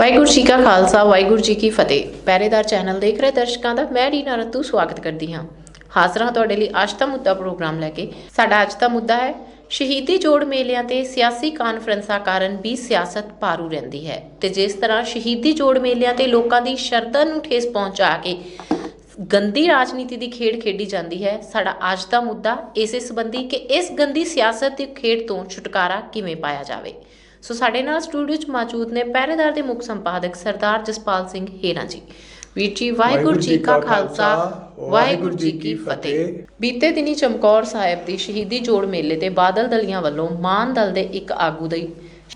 ਵਾਹਿਗੁਰੂ ਜੀ ਕਾ ਖਾਲਸਾ, ਵਾਹਿਗੁਰੂ ਜੀ ਕੀ ਫਤਿਹ। ਪਹਿਰੇਦਾਰ ਚੈਨਲ ਦੇਖ ਰਹੇ ਦਰਸ਼ਕਾਂ ਦਾ ਮੈਂ ਰੀਨਾ ਰਤੂ ਸਵਾਗਤ ਕਰਦੀ ਹਾਂ। ਹਾਜ਼ਰ ਹਾਂ ਤੁਹਾਡੇ ਲਈ ਅੱਜ ਦਾ ਮੁੱਦਾ ਪ੍ਰੋਗਰਾਮ ਲੈ ਕੇ। ਸਾਡਾ ਅੱਜ ਦਾ ਮੁੱਦਾ ਹੈ, ਸ਼ਹੀਦੀ ਜੋੜ ਮੇਲਿਆਂ ਤੇ ਸਿਆਸੀ ਕਾਨਫਰੰਸਾਂ ਕਾਰਨ ਵੀ ਸਿਆਸਤ ਭਾਰੂ ਰਹਿੰਦੀ ਹੈ ਤੇ ਜਿਸ ਤਰ੍ਹਾਂ ਸ਼ਹੀਦੀ ਜੋੜ ਮੇਲਿਆਂ ਤੇ ਲੋਕਾਂ ਦੀ ਸ਼ਰਧਾ ਨੂੰ ਠੇਸ ਪਹੁੰਚਾ ਕੇ ਗੰਦੀ ਰਾਜਨੀਤੀ ਦੀ ਖੇਡ ਖੇਡੀ ਜਾਂਦੀ ਹੈ, ਸਾਡਾ ਅੱਜ ਦਾ ਮੁੱਦਾ ਇਸੇ ਸੰਬੰਧੀ ਕਿ ਇਸ ਗੰਦੀ ਸਿਆਸਤ ਦੀ ਖੇਡ ਤੋਂ ਛੁਟਕਾਰਾ ਕਿਵੇਂ ਪਾਇਆ ਜਾਵੇ। ਸੋ ਸਾਡੇ ਨਾਲ ਸਟੂਡੀਓ 'ਚ ਮੌਜੂਦ ਨੇ ਪਹਿਰੇਦਾਰ ਦੇ ਮੁੱਖ ਸੰਪਾਦਕ ਸਰਦਾਰ ਜਸਪਾਲ ਸਿੰਘ ਹੀਰਾ ਜੀ। ਵੀਰ ਜੀ, ਵਾਹਿਗੁਰੂ ਜੀ ਕਾ ਖਾਲਸਾ, ਵਾਹਿਗੁਰੂ ਜੀ ਕੀ ਫਤਿਹ। ਬੀਤੇ ਦਿਨੀ ਚਮਕੌਰ ਸਾਹਿਬ ਦੀ ਸ਼ਹੀਦੀ ਜੋੜ ਮੇਲੇ ਤੇ ਬਾਦਲ ਦਲੀਆਂ ਵੱਲੋਂ ਮਾਨ ਦਲ ਦੇ ਇੱਕ ਆਗੂ ਦੀ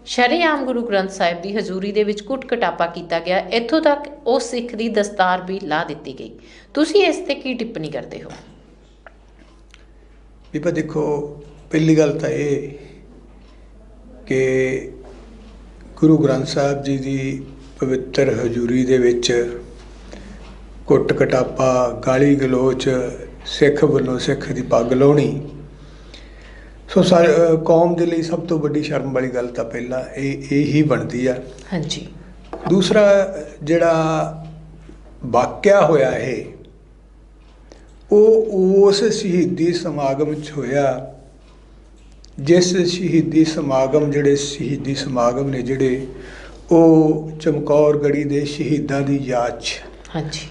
ਸ਼ਰੇਆਮ ਗੁਰੂ ਗ੍ਰੰਥ ਸਾਹਿਬ ਦੀ ਹਜ਼ੂਰੀ ਦੇ ਵਿੱਚ ਕੁੱਟ ਕਟਾਪਾ ਕੀਤਾ ਗਿਆ। ਇੱਥੋਂ ਤੱਕ ਉਹ ਸਿੱਖ ਦੀ ਦਸਤਾਰ ਵੀ ਲਾ ਦਿੱਤੀ ਗਈ। ਤੁਸੀਂ ਇਸ ਤੇ ਕੀ ਟਿੱਪਣੀ ਕਰਦੇ ਹੋ? ਬੀਬਾ ਦੇਖੋ, ਪਹਿਲੀ ਗੱਲ ਤਾਂ ਇਹ ਕਿ ਗੁਰੂ ਗ੍ਰੰਥ ਸਾਹਿਬ ਜੀ ਦੀ ਪਵਿੱਤਰ ਹਜ਼ੂਰੀ ਦੇ ਵਿੱਚ ਕੁੱਟ ਕਟਾਪਾ ਗਾਲੀ ਗਲੋਚ ਸਿੱਖ ਵੱਲੋਂ ਸਿੱਖ ਦੀ ਪੱਗ ਲਾਉਣੀ। ਸੋ ਕੌਮ ਦੇ ਲਈ ਸਭ ਤੋਂ ਵੱਡੀ ਸ਼ਰਮ ਵਾਲੀ ਗੱਲ ਤਾਂ ਪਹਿਲਾਂ ਇਹ ਇਹ ਹੀ ਬਣਦੀ ਆ। ਹਾਂਜੀ। ਦੂਸਰਾ ਜਿਹੜਾ ਵਾਕਿਆ ਹੋਇਆ ਇਹ ਉਹ ਉਸ ਸ਼ਹੀਦੀ ਸਮਾਗਮ 'ਚ ਹੋਇਆ। ਜਿਸ ਸ਼ਹੀਦੀ ਸਮਾਗਮ ਜਿਹੜੇ ਸ਼ਹੀਦੀ ਸਮਾਗਮ ਨੇ ਜਿਹੜੇ ਉਹ ਚਮਕੌਰ ਗੜੀ ਦੇ ਸ਼ਹੀਦਾਂ ਦੀ ਯਾਦ 'ਚ ਹਾਂਜੀ।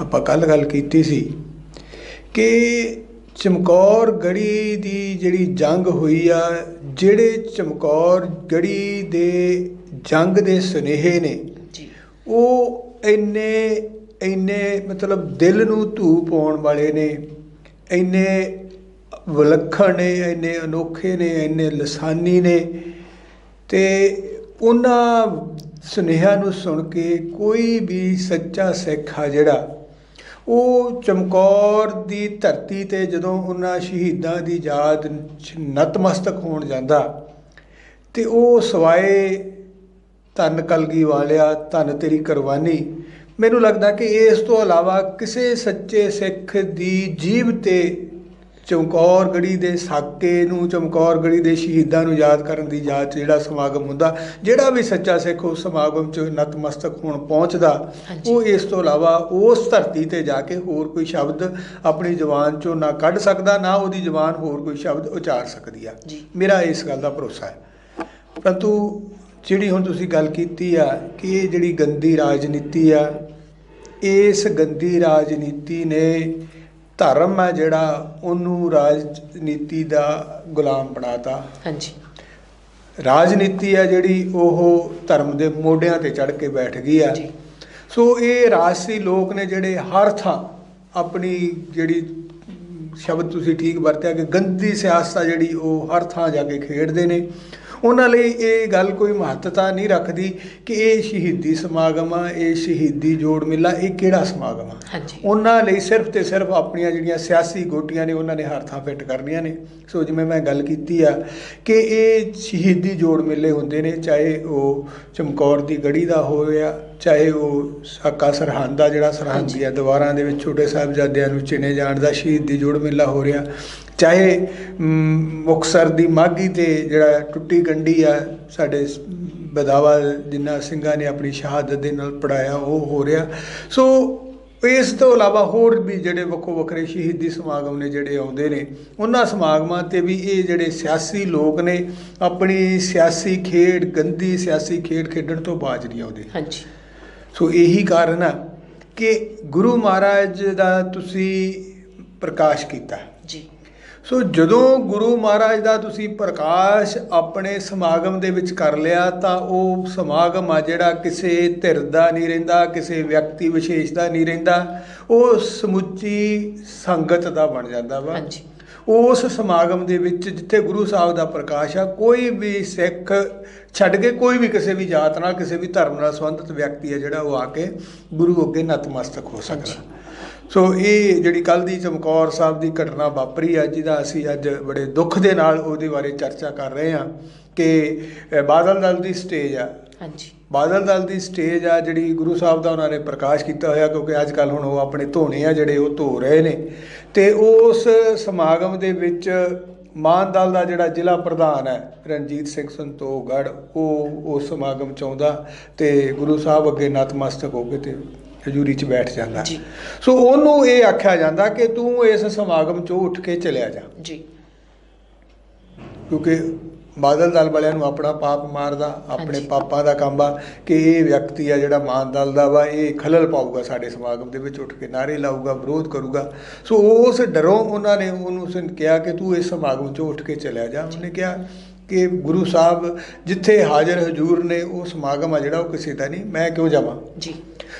ਆਪਾਂ ਕੱਲ ਗੱਲ ਕੀਤੀ ਸੀ ਕਿ ਚਮਕੌਰ ਗੜੀ ਦੀ ਜਿਹੜੀ ਜੰਗ ਹੋਈ ਆ ਜਿਹੜੇ ਚਮਕੌਰ ਗੜੀ ਦੇ ਜੰਗ ਦੇ ਸੁਨੇਹੇ ਨੇ ਜੀ। ਉਹ ਇੰਨੇ ਇੰਨੇ ਮਤਲਬ ਦਿਲ ਨੂੰ ਧੂ ਪਾਉਣ ਵਾਲੇ ਨੇ ਇੰਨੇ ਵਿਲੱਖਣ ਨੇ, ਇੰਨੇ ਅਨੋਖੇ ਨੇ, ਇੰਨੇ ਲਸਾਨੀ ਨੇ ਤੇ ਉਹਨਾਂ ਸੁਨੇਹਾ ਨੂੰ ਸੁਣ ਕੇ ਕੋਈ ਵੀ ਸੱਚਾ ਸਿੱਖ ਆ ਜਿਹੜਾ, ਉਹ ਚਮਕੌਰ ਦੀ ਧਰਤੀ ਤੇ ਜਦੋਂ ਉਹਨਾਂ ਸ਼ਹੀਦਾਂ ਦੀ ਯਾਦ 'ਚ ਨਤਮਸਤਕ ਹੋਣ ਜਾਂਦਾ ਤੇ ਉਹ ਸਵਾਏ ਧੰਨ ਕਲਗੀ ਵਾਲਿਆ, ਧੰਨ ਤੇਰੀ ਕੁਰਬਾਨੀ, ਮੈਨੂੰ ਲੱਗਦਾ ਕਿ ਇਸ ਤੋਂ ਇਲਾਵਾ ਕਿਸੇ ਸੱਚੇ ਸਿੱਖ ਦੀ ਜੀਵ ਤੇ ਚਮਕੌਰ ਗੜੀ ਦੇ ਸਾਕੇ ਨੂੰ ਚਮਕੌਰ ਗੜੀ ਦੇ ਸ਼ਹੀਦਾਂ ਨੂੰ ਯਾਦ ਕਰਨ ਦੀ ਯਾਦ ਜਿਹੜਾ ਸਮਾਗਮ ਹੁੰਦਾ ਜਿਹੜਾ ਵੀ ਸੱਚਾ ਸਿੱਖ ਉਸ ਸਮਾਗਮ 'ਚ ਨਤਮਸਤਕ ਹੋਣ ਪਹੁੰਚਦਾ। ਉਹ ਇਸ ਤੋਂ ਇਲਾਵਾ ਉਸ ਧਰਤੀ ਤੇ ਜਾ ਕੇ ਹੋਰ ਕੋਈ ਸ਼ਬਦ ਆਪਣੀ ਜ਼ੁਬਾਨ 'ਚੋਂ ਨਾ ਕੱਢ ਸਕਦਾ ਨਾ ਉਹਦੀ ਜ਼ੁਬਾਨ ਹੋਰ ਕੋਈ ਸ਼ਬਦ ਉਚਾਰ ਸਕਦੀ ਆ। ਮੇਰਾ ਇਸ ਗੱਲ ਦਾ ਭਰੋਸਾ ਹੈ ਪਰੰਤੂ ਜਿਹੜੀ ਹੁਣ ਤੁਸੀਂ ਗੱਲ ਕੀਤੀ ਆ ਕਿ ਇਹ ਜਿਹੜੀ ਗੰਦੀ ਰਾਜਨੀਤੀ ਆ ਇਸ ਗੰਦੀ ਰਾਜਨੀਤੀ ਨੇ ਧਰਮ ਹੈ ਜਿਹੜਾ ਉਹਨੂੰ ਰਾਜਨੀਤੀ ਦਾ ਗੁਲਾਮ ਬਣਾਤਾ। ਹਾਂਜੀ। ਰਾਜਨੀਤੀ ਹੈ ਜਿਹੜੀ ਉਹ ਧਰਮ ਦੇ ਮੋਢਿਆਂ ਤੇ ਚੜ ਕੇ ਬੈਠ ਗਈ ਆ। ਸੋ ਇਹ ਰਾਜਸੀ ਲੋਕ ਨੇ ਜਿਹੜੇ ਹਰ ਥਾਂ ਆਪਣੀ ਜਿਹੜੀ ਸ਼ਬਦ ਤੁਸੀਂ ਠੀਕ ਵਰਤਿਆ ਕਿ ਗੰਦੀ ਸਿਆਸਤ ਆ ਜਿਹੜੀ ਉਹ ਹਰ ਥਾਂ ਜਾ ਕੇ ਖੇਡਦੇ ਨੇ। ਉਹਨਾਂ ਲਈ ਇਹ ਗੱਲ ਕੋਈ ਮਹੱਤਤਾ ਨਹੀਂ ਰੱਖਦੀ ਕਿ ਇਹ ਸ਼ਹੀਦੀ ਸਮਾਗਮ ਆ ਇਹ ਸ਼ਹੀਦੀ ਜੋੜ ਮੇਲਾ ਇਹ ਕਿਹੜਾ ਸਮਾਗਮ ਆ? ਉਹਨਾਂ ਲਈ ਸਿਰਫ ਤੇ ਸਿਰਫ ਆਪਣੀਆਂ ਜਿਹੜੀਆਂ ਸਿਆਸੀ ਗੋਟੀਆਂ ਨੇ ਉਹਨਾਂ ਨੇ ਹਰ ਥਾਂ ਫਿੱਟ ਕਰਨੀਆਂ ਨੇ। ਸੋ ਜਿਵੇਂ ਮੈਂ ਗੱਲ ਕੀਤੀ ਆ ਕਿ ਇਹ ਸ਼ਹੀਦੀ ਜੋੜ ਮੇਲੇ ਹੁੰਦੇ ਨੇ ਚਾਹੇ ਉਹ ਚਮਕੌਰ ਦੀ ਗੜੀ ਦਾ ਹੋਇਆ ਚਾਹੇ ਉਹ ਸਾਕਾ ਸਰਹੰਦ ਦਾ ਜਿਹੜਾ ਸਰਹੰਦ ਦੀਆਂ ਦੀਵਾਰਾਂ ਦੇ ਵਿੱਚ ਛੋਟੇ ਸਾਹਿਬਜ਼ਾਦਿਆਂ ਨੂੰ ਚਿਣੇ ਜਾਣ ਦਾ ਸ਼ਹੀਦੀ ਜੋੜ ਮੇਲਾ ਹੋ ਰਿਹਾ ਚਾਹੇ ਮੁਕਤਸਰ ਦੀ ਮਾਗੀ ਤੇ ਜਿਹੜਾ ਟੁੱਟੀ ਗੰਢੀ ਆ ਸਾਡੇ ਬਦਾਵਾ ਜਿਨ੍ਹਾਂ ਸਿੰਘਾਂ ਨੇ ਆਪਣੀ ਸ਼ਹਾਦਤ ਦੇ ਨਾਲ ਪੜਾਇਆ ਉਹ ਹੋ ਰਿਹਾ। ਸੋ ਇਸ ਤੋਂ ਇਲਾਵਾ ਹੋਰ ਵੀ ਜਿਹੜੇ ਵੱਖੋ ਵੱਖਰੇ ਸ਼ਹੀਦੀ ਸਮਾਗਮ ਨੇ ਜਿਹੜੇ ਆਉਂਦੇ ਨੇ ਉਹਨਾਂ ਸਮਾਗਮਾਂ ਤੇ ਵੀ ਇਹ ਜਿਹੜੇ ਸਿਆਸੀ ਲੋਕ ਨੇ ਆਪਣੀ ਸਿਆਸੀ ਖੇਡ ਗੰਦੀ ਸਿਆਸੀ ਖੇਡ ਖੇਡਣ ਤੋਂ ਬਾਜ ਨਹੀਂ ਆਉਂਦੇ। ਹਾਂਜੀ। ਸੋ ਇਹੀ ਕਾਰਨ ਆ ਕਿ ਗੁਰੂ ਮਹਾਰਾਜ ਦਾ ਤੁਸੀਂ ਪ੍ਰਕਾਸ਼ ਕੀਤਾ। ਸੋ ਜਦੋਂ ਗੁਰੂ ਮਹਾਰਾਜ ਦਾ ਤੁਸੀਂ ਪ੍ਰਕਾਸ਼ ਆਪਣੇ ਸਮਾਗਮ ਦੇ ਵਿੱਚ ਕਰ ਲਿਆ ਤਾਂ ਉਹ ਸਮਾਗਮ ਆ ਜਿਹੜਾ ਕਿਸੇ ਧਿਰ ਦਾ ਨਹੀਂ ਰਹਿੰਦਾ ਕਿਸੇ ਵਿਅਕਤੀ ਵਿਸ਼ੇਸ਼ ਦਾ ਨਹੀਂ ਰਹਿੰਦਾ। ਉਹ ਸਮੁੱਚੀ ਸੰਗਤ ਦਾ ਬਣ ਜਾਂਦਾ ਵਾ। ਹਾਂਜੀ। ਉਸ ਸਮਾਗਮ ਦੇ ਵਿੱਚ ਜਿੱਥੇ ਗੁਰੂ ਸਾਹਿਬ ਦਾ ਪ੍ਰਕਾਸ਼ ਆ ਕੋਈ ਵੀ ਸਿੱਖ ਛੱਡ ਕੇ ਕੋਈ ਵੀ ਕਿਸੇ ਵੀ ਜਾਤ ਨਾਲ ਕਿਸੇ ਵੀ ਧਰਮ ਨਾਲ ਸੰਬੰਧਿਤ ਵਿਅਕਤੀ ਹੈ ਜਿਹੜਾ ਉਹ ਆ ਕੇ ਗੁਰੂ ਅੱਗੇ ਨਤਮਸਤਕ ਹੋ ਸਕਦਾ। ਸੋ ਇਹ ਜਿਹੜੀ ਕੱਲ ਦੀ ਚਮਕੌਰ ਸਾਹਿਬ ਦੀ ਘਟਨਾ ਵਾਪਰੀ ਆ ਜਿਹਦਾ ਅਸੀਂ ਅੱਜ ਬੜੇ ਦੁੱਖ ਦੇ ਨਾਲ ਉਹਦੇ ਬਾਰੇ ਚਰਚਾ ਕਰ ਰਹੇ ਹਾਂ ਕਿ ਬਾਦਲ ਦਲ ਦੀ ਸਟੇਜ ਆ। ਹਾਂਜੀ। ਬਾਦਲ ਦਲ ਦੀ ਸਟੇਜ ਆ ਜਿਹੜੀ ਗੁਰੂ ਸਾਹਿਬ ਦਾ ਉਹਨਾਂ ਨੇ ਪ੍ਰਕਾਸ਼ ਕੀਤਾ ਹੋਇਆ ਕਿਉਂਕਿ ਅੱਜ ਕੱਲ ਹੁਣ ਉਹ ਆਪਣੇ ਧੋਣੇ ਆ ਜਿਹੜੇ ਉਹ ਧੋ ਰਹੇ ਨੇ। ਤੇ ਉਸ ਸਮਾਗਮ ਦੇ ਵਿੱਚ ਮਾਨ ਦਲ ਦਾ ਜਿਹੜਾ ਜ਼ਿਲ੍ਹਾ ਪ੍ਰਧਾਨ ਹੈ ਰਣਜੀਤ ਸਿੰਘ ਸੰਤੋਖਗੜ ਉਹ ਉਸ ਸਮਾਗਮ ਚ ਆਉਂਦਾ ਤੇ ਗੁਰੂ ਸਾਹਿਬ ਅੱਗੇ ਨਤਮਸਤਕ ਹੋ ਕੇ ਤੇ ਹਜ਼ੂਰੀ ਚ ਬੈਠ ਜਾਂਦਾ। ਜੀ। ਸੋ ਉਹਨੂੰ ਇਹ ਆਖਿਆ ਜਾਂਦਾ ਕਿ ਤੂੰ ਇਸ ਸਮਾਗਮ ਚੋਂ ਉੱਠ ਕੇ ਚਲਿਆ ਜਾ। ਜੀ। ਕਿਉਂਕਿ ਬਾਦਲ ਦਲ ਵਾਲਿਆਂ ਨੂੰ ਆਪਣਾ ਪਾਪ ਮਾਰਦਾ ਆਪਣੇ। ਪਾਪਾਂ ਦਾ ਕੰਮ ਆ ਕਿ ਇਹ ਵਿਅਕਤੀ ਆ ਜਿਹੜਾ ਮਾਨ ਦਲ ਦਾ ਵਾ ਇਹ ਖਲਲ ਪਾਊਗਾ ਸਾਡੇ ਸਮਾਗਮ ਦੇ ਵਿੱਚ ਉੱਠ ਕੇ ਨਾਰੇ ਲਾਊਗਾ ਵਿਰੋਧ ਕਰੂਗਾ। ਸੋ ਉਸ ਡਰੋਂ ਉਹਨਾਂ ਨੇ ਉਹਨੂੰ ਸੁਣ ਕਿਹਾ ਕਿ ਤੂੰ ਇਸ ਸਮਾਗਮ ਚੋਂ ਉੱਠ ਕੇ ਚਲਿਆ ਜਾ। ਉਹਨੇ ਕਿਹਾ ਕਿ ਗੁਰੂ ਸਾਹਿਬ ਜਿੱਥੇ ਹਾਜ਼ਰ ਹਜ਼ੂਰ ਨੇ ਉਹ ਸਮਾਗਮ ਆ ਜਿਹੜਾ ਉਹ ਕਿਸੇ ਦਾ ਨਹੀਂ ਮੈਂ ਕਿਉਂ ਜਾਵਾਂ? ਜੀ।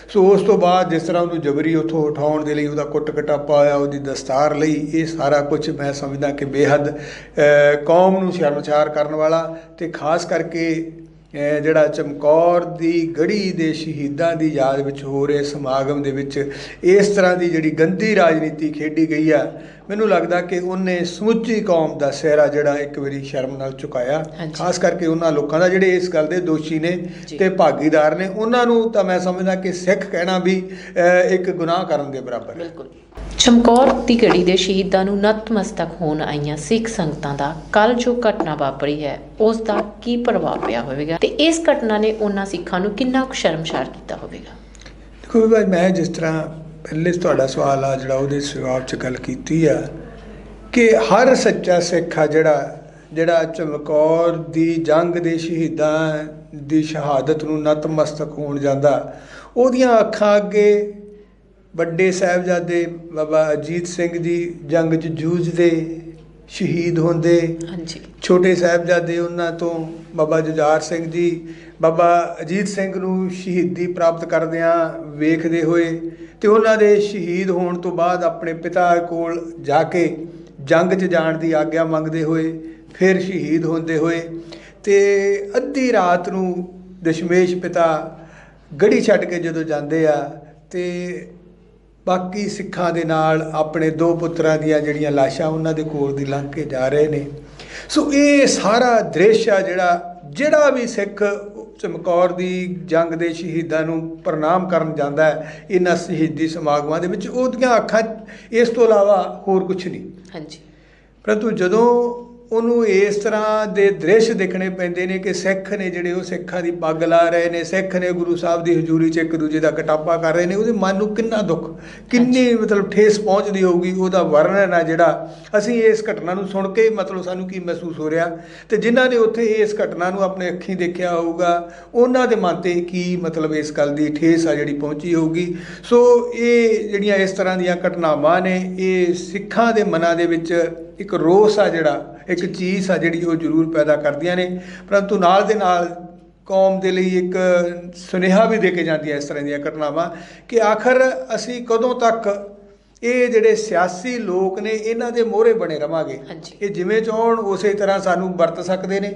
ਸੋ ਉਸ ਤੋਂ ਬਾਅਦ ਜਿਸ ਤਰ੍ਹਾਂ ਉਹਨੂੰ ਜਬਰੀ ਉੱਥੋਂ ਉਠਾਉਣ ਦੇ ਲਈ ਉਹਦਾ ਕੁੱਟ ਕਟਾਪਾ ਹੋਇਆ ਉਹਦੀ ਦਸਤਾਰ ਲਈ, ਇਹ ਸਾਰਾ ਕੁਝ ਮੈਂ ਸਮਝਦਾ ਕਿ ਬੇਹੱਦ ਕੌਮ ਨੂੰ ਸ਼ਰਮਸਾਰ ਕਰਨ ਵਾਲਾ ਤੇ ਖਾਸ ਕਰਕੇ ਜਿਹੜਾ ਚਮਕੌਰ ਦੀ ਗੜੀ ਦੇ ਸ਼ਹੀਦਾਂ ਦੀ ਯਾਦ ਵਿੱਚ ਹੋ ਰਹੇ ਸਮਾਗਮ ਦੇ ਵਿੱਚ ਇਸ ਤਰ੍ਹਾਂ ਦੀ ਜਿਹੜੀ ਗੰਦੀ ਰਾਜਨੀਤੀ ਖੇਡੀ ਗਈ ਆ ਮੈਨੂੰ ਲੱਗਦਾ ਕਿ ਉਹਨੇ ਸਮੁੱਚੀ ਕੌਮ ਦਾ ਸਿਹਰਾ ਜਿਹੜਾ ਇੱਕ ਵਾਰੀ ਸ਼ਰਮ ਨਾਲ ਝੁਕਾਇਆ ਹਾਂਜੀ। ਖਾਸ ਕਰਕੇ ਉਹਨਾਂ ਲੋਕਾਂ ਦਾ ਜਿਹੜੇ ਇਸ ਗੱਲ ਦੇ ਦੋਸ਼ੀ ਨੇ। ਤੇ ਭਾਗੀਦਾਰ ਨੇ ਉਹਨਾਂ ਨੂੰ ਤਾਂ ਮੈਂ ਸਮਝਦਾ ਕਿ ਸਿੱਖ ਕਹਿਣਾ ਵੀ ਇੱਕ ਗੁਨਾਹ ਕਰਨ ਦੇ ਬਰਾਬਰ ਹੈ ਬਿਲਕੁਲ ਚਮਕੌਰ ਦੀ ਘੜੀ ਦੇ ਸ਼ਹੀਦਾਂ ਨੂੰ ਨਤਮਸਤਕ ਹੋਣ ਆਈਆਂ ਸਿੱਖ ਸੰਗਤਾਂ ਦਾ ਕੱਲ ਜੋ ਘਟਨਾ ਵਾਪਰੀ ਹੈ ਉਸ ਦਾ ਕੀ ਪ੍ਰਭਾਵ ਪਿਆ ਹੋਵੇਗਾ ਤੇ ਇਸ ਘਟਨਾ ਨੇ ਉਹਨਾਂ ਸਿੱਖਾਂ ਨੂੰ ਕਿੰਨਾ ਕੁ ਸ਼ਰਮਸਾਰ ਕੀਤਾ ਹੋਵੇਗਾ ਦੇਖੋ ਭਾਈ ਮੈਂ ਜਿਸ ਤਰ੍ਹਾਂ ਪਹਿਲੇ ਤੁਹਾਡਾ ਸਵਾਲ ਆ, ਜਿਹੜਾ ਉਹਦੇ ਜਵਾਬ 'ਚ ਗੱਲ ਕੀਤੀ ਆ, ਕਿ ਹਰ ਸੱਚਾ ਸਿੱਖ ਆ ਜਿਹੜਾ ਜਿਹੜਾ ਚਮਕੌਰ ਦੀ ਜੰਗ ਦੇ ਸ਼ਹੀਦਾਂ ਦੀ ਸ਼ਹਾਦਤ ਨੂੰ ਨਤਮਸਤਕ ਹੋਣ ਜਾਂਦਾ, ਉਹਦੀਆਂ ਅੱਖਾਂ ਅੱਗੇ ਵੱਡੇ ਸਾਹਿਬਜ਼ਾਦੇ ਬਾਬਾ ਅਜੀਤ ਸਿੰਘ ਜੀ ਜੰਗ 'ਚ ਜੂਝਦੇ ਸ਼ਹੀਦ ਹੁੰਦੇ। ਹਾਂਜੀ। ਛੋਟੇ ਸਾਹਿਬਜ਼ਾਦੇ ਉਹਨਾਂ ਤੋਂ ਬਾਬਾ ਜੁਝਾਰ ਸਿੰਘ ਜੀ ਬਾਬਾ ਅਜੀਤ ਸਿੰਘ ਨੂੰ ਸ਼ਹੀਦੀ ਪ੍ਰਾਪਤ ਕਰਦਿਆਂ ਵੇਖਦੇ ਹੋਏ ਤੇ ਉਹਨਾਂ ਦੇ ਸ਼ਹੀਦ ਹੋਣ ਤੋਂ ਬਾਅਦ ਆਪਣੇ ਪਿਤਾ ਕੋਲ ਜਾ ਕੇ ਜੰਗ 'ਚ ਜਾਣ ਦੀ ਆਗਿਆ ਮੰਗਦੇ ਹੋਏ ਫਿਰ ਸ਼ਹੀਦ ਹੁੰਦੇ ਹੋਏ ਤੇ ਅੱਧੀ ਰਾਤ ਨੂੰ ਦਸ਼ਮੇਸ਼ ਪਿਤਾ ਗੜੀ ਛੱਡ ਕੇ ਜਦੋਂ ਜਾਂਦੇ ਆ ਤੇ ਬਾਕੀ ਸਿੱਖਾਂ ਦੇ ਨਾਲ ਆਪਣੇ ਦੋ ਪੁੱਤਰਾਂ ਦੀਆਂ ਜਿਹੜੀਆਂ ਲਾਸ਼ਾਂ ਉਹਨਾਂ ਦੇ ਕੋਲ ਦੀ ਲੰਘ ਕੇ ਜਾ ਰਹੇ ਨੇ। ਸੋ ਇਹ ਸਾਰਾ ਦ੍ਰਿਸ਼ ਆ ਜਿਹੜਾ ਜਿਹੜਾ ਵੀ ਸਿੱਖ ਚਮਕੌਰ ਦੀ ਜੰਗ ਦੇ ਸ਼ਹੀਦਾਂ ਨੂੰ ਪ੍ਰਣਾਮ ਕਰਨ ਜਾਂਦਾ ਹੈ ਇਹਨਾਂ ਸ਼ਹੀਦੀ ਸਮਾਗਮਾਂ ਦੇ ਵਿੱਚ ਉਹਦੀਆਂ ਅੱਖਾਂ ਇਸ ਤੋਂ ਇਲਾਵਾ ਹੋਰ ਕੁਝ ਨਹੀਂ। ਹਾਂਜੀ। ਪਰੰਤੂ ਜਦੋਂ ਉਹਨੂੰ ਇਸ ਤਰ੍ਹਾਂ ਦੇ ਦ੍ਰਿਸ਼ ਦੇਖਣੇ ਪੈਂਦੇ ਨੇ ਕਿ ਸਿੱਖ ਨੇ ਜਿਹੜੇ ਉਹ ਸਿੱਖਾਂ ਦੀ ਪੱਗ ਲਾ ਰਹੇ ਨੇ ਸਿੱਖ ਨੇ ਗੁਰੂ ਸਾਹਿਬ ਦੀ ਹਜ਼ੂਰੀ 'ਚ ਇੱਕ ਦੂਜੇ ਦਾ ਕਟਾਪਾ ਕਰ ਰਹੇ ਨੇ ਉਹਦੇ ਮਨ ਨੂੰ ਕਿੰਨਾ ਦੁੱਖ ਕਿੰਨੀ ਮਤਲਬ ਠੇਸ ਪਹੁੰਚਦੀ ਹੋਊਗੀ ਉਹਦਾ ਵਰਣਨ ਹੈ ਜਿਹੜਾ। ਅਸੀਂ ਇਸ ਘਟਨਾ ਨੂੰ ਸੁਣ ਕੇ ਮਤਲਬ ਸਾਨੂੰ ਕੀ ਮਹਿਸੂਸ ਹੋ ਰਿਹਾ? ਤੇ ਜਿਨ੍ਹਾਂ ਨੇ ਉੱਥੇ ਇਸ ਘਟਨਾ ਨੂੰ ਆਪਣੇ ਅੱਖੀਂ ਦੇਖਿਆ ਹੋਊਗਾ ਉਹਨਾਂ ਦੇ ਮਨ ਤੇ ਕੀ ਮਤਲਬ ਇਸ ਗੱਲ ਦੀ ਠੇਸ ਆ ਜਿਹੜੀ ਪਹੁੰਚੀ ਹੋਊਗੀ? ਸੋ ਇਹ ਜਿਹੜੀਆਂ ਇਸ ਤਰ੍ਹਾਂ ਦੀਆਂ ਘਟਨਾਵਾਂ ਨੇ ਇਹ ਸਿੱਖਾਂ ਦੇ ਮਨਾਂ ਦੇ ਵਿੱਚ ਇੱਕ ਰੋਸ ਆ ਜਿਹੜਾ ਇੱਕ ਚੀਜ਼ ਆ ਜਿਹੜੀ ਉਹ ਜ਼ਰੂਰ ਪੈਦਾ ਕਰਦੀਆਂ ਨੇ। ਪਰੰਤੂ ਨਾਲ ਦੇ ਨਾਲ ਕੌਮ ਦੇ ਲਈ ਇੱਕ ਸੁਨੇਹਾ ਵੀ ਦੇ ਕੇ ਜਾਂਦੀਆਂ ਇਸ ਤਰ੍ਹਾਂ ਦੀਆਂ ਘਟਨਾਵਾਂ ਕਿ ਆਖਰ ਅਸੀਂ ਕਦੋਂ ਤੱਕ ਇਹ ਜਿਹੜੇ ਸਿਆਸੀ ਲੋਕ ਨੇ ਇਹਨਾਂ ਦੇ ਮੋਹਰੇ ਬਣੇ ਰਵਾਂਗੇ। ਇਹ ਜਿਵੇਂ ਚਾਹਣ ਉਸੇ ਤਰ੍ਹਾਂ ਸਾਨੂੰ ਵਰਤ ਸਕਦੇ ਨੇ।